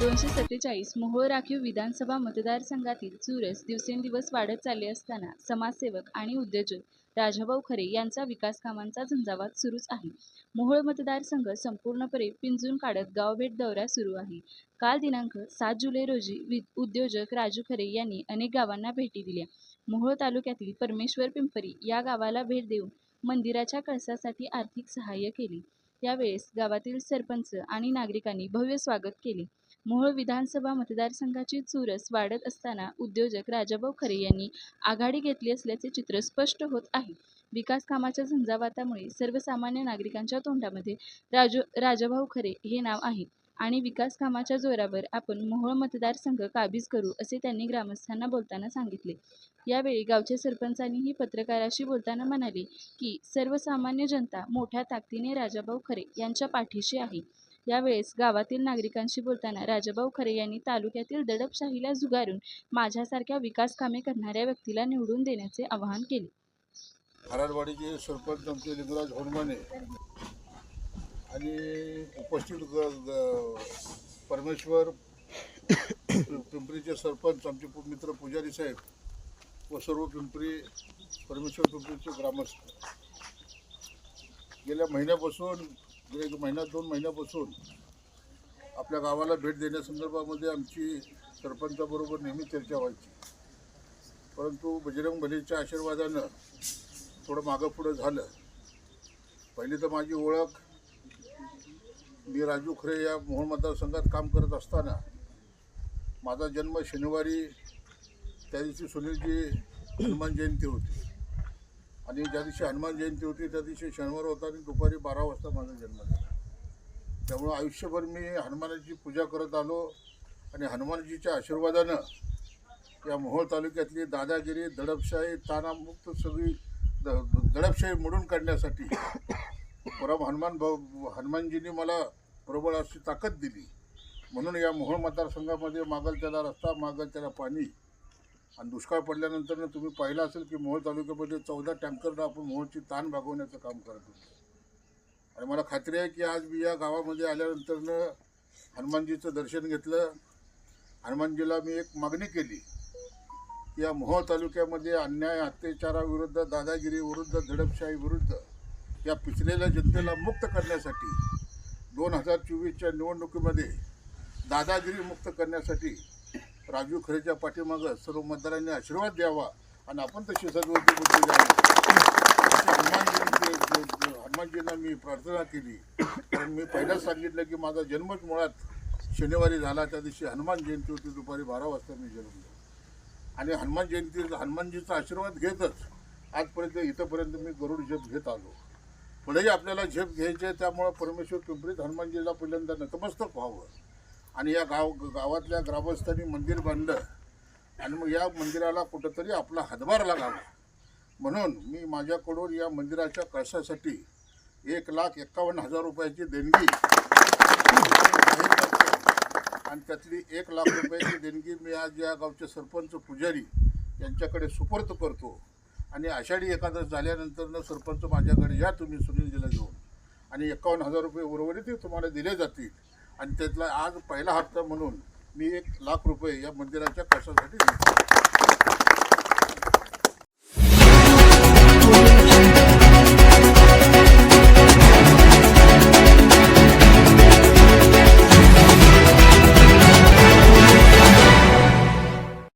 दोनशे सत्तेचाळीस मोहोळ राखीव विधानसभा मतदारसंघातील चुरस दिवसेंदिवस वाढत चालले असताना समाजसेवक आणि उद्योजक राजाभाऊ खरे यांचा विकास कामांचा झंझावात सुरूच आहे. मोहोळ मतदारसंघ संपूर्णपणे पिंजून काढत गावभेट दौरा सुरू आहे. काल दिनांक सात जुलै रोजी वि उद्योजक राजू खरे यांनी अनेक गावांना भेटी दिल्या. मोहोळ तालुक्यातील परमेश्वर पिंपरी या गावाला भेट देऊन मंदिराच्या कळसासाठी आर्थिक सहाय्य केले. यावेळेस गावातील सरपंच आणि नागरिकांनी भव्य स्वागत केले. मोहोळ विधानसभा मतदारसंघाची चुरस वाढत असताना उद्योजक राजाभाऊ खरे यांनी आघाडी घेतली असल्याचे चित्र स्पष्ट होत आहे. विकास कामाच्या झंझावातामुळे सर्वसामान्य नागरिकांच्या तोंडामध्ये राजू राजाभाऊ खरे हे नाव आहे. आणि विकास कामाच्या जोरावर आपण मोहोळ मतदारसंघ काबीज करू असे त्यांनी ग्रामस्थांना बोलताना सांगितले. यावेळी गावचे सरपंचांनीही पत्रकाराशी बोलताना म्हणाले की सर्वसामान्य जनता मोठ्या ताकदीने राजाभाऊ खरे यांच्या पाठीशी आहे. यावेळेस गावातील नागरिकांशी बोलताना राजाभाऊ खरे यांनी तालुक्यातील दडपशाहीला झुगारून माझ्यासारख्या विकास कामे करणाऱ्या व्यक्तीला निवडून देण्याचे आवाहन केले. सरपंच लिंगराज होरमाने आणि उपस्थित ग ग- परमेश्वर पिंपरीचे सरपंच आमचे मित्र पुजारी साहेब व सर्व पिंपरी परमेश्वर पिंपरीचे ग्रामस्थ. गेल्या महिन्यापासून गेल्या एक महिन्यात दोन महिन्यापासून आपल्या गावाला भेट देण्यासंदर्भामध्ये आमची सरपंचाबरोबर नेहमी चर्चा व्हायची. परंतु बजरंग भलेच्या आशीर्वादानं थोडं मागं पुढं झालं. पहिली तर माझी ओळख मी राजू खरे या मोहोळ मतदारसंघात काम करत असताना माझा जन्म शनिवारी त्या दिवशी सुनीलजी हनुमान जयंती होती. आणि ज्या दिवशी हनुमान जयंती होती त्या दिवशी शनिवार होता आणि दुपारी बारा वाजता माझा जन्म झाला. त्यामुळं आयुष्यभर मी हनुमानाची पूजा करत आलो आणि हनुमानजीच्या आशीर्वादानं या मोहोळ तालुक्यातली दादागिरी दडपशाही तानामुक्त सगळी द द- दडपशाही मोडून काढण्यासाठी परम हनुमान भाऊ हनुमानजींनी मला प्रबळ अशी ताकद दिली. म्हणून या मोहोळ मतदारसंघामध्ये मागल त्याला रस्ता मागल त्याला पाणी आणि दुष्काळ पडल्यानंतर तुम्ही पाहिलं असेल की मोहोळ तालुक्यामध्ये चौदा टँकरनं आपण मोहोळची ताण भागवण्याचं काम करत होतो. आणि मला खात्री आहे की आज मी या गावामध्ये आल्यानंतरनं हनुमानजीचं दर्शन घेतलं. हनुमानजीला मी एक मागणी केली की या मोहोळ तालुक्यामध्ये अन्याय अत्याचाराविरुद्ध दादागिरीविरुद्ध दडपशाहीविरुद्ध विरुद्ध या पिचलेल्या जनतेला मुक्त करण्यासाठी दोन हजार चोवीसच्या निवडणुकीमध्ये दादागिरी मुक्त करण्यासाठी राजू खरेच्या पाठीमागं सर्व मतदारांनी आशीर्वाद द्यावा आणि आपण तशी सद्वृत्ती बुद्धी द्यावी हनुमानजींना मी प्रार्थना केली. कारण मी पहिलाच सांगितलं की माझा जन्मच मुळात शनिवारी झाला त्या दिवशी हनुमान जयंती होती दुपारी बारा वाजता मी जन्मलो. आणि हनुमान जयंती हनुमानजीचा आशीर्वाद घेतच. आजपर्यंत इथंपर्यंत मी गरुड जप घेत आलो. पुढेही आपल्याला झेप घ्यायची आहे त्यामुळं परमेश्वर पिंपरीत हनुमानजीला पहिल्यांदा नतमस्तक व्हावं. आणि या गाव गावातल्या ग्रामस्थांनी मंदिर बांधलं आणि मग या मंदिराला कुठंतरी आपला हातभार लागावा. म्हणून मी माझ्याकडून या मंदिराच्या कळसासाठी एक लाख एक्कावन्न हजार रुपयाची देणगी आणि त्यातली एक लाख रुपयाची देणगी मी आज या गावचे सरपंच पुजारी यांच्याकडे सुपूर्द करतो. आणि आषाढी एकादश झाल्यानंतर सरपंच माझ्याकडे या तुम्ही सुनीलजीला घेऊन. आणि एकावन्न हजार रुपये उर्वरित तुम्हाला दिले जातील. आणि त्यातला आज पहिला हप्ता म्हणून मी एक लाख रुपये या मंदिराच्या कशासाठी देतो.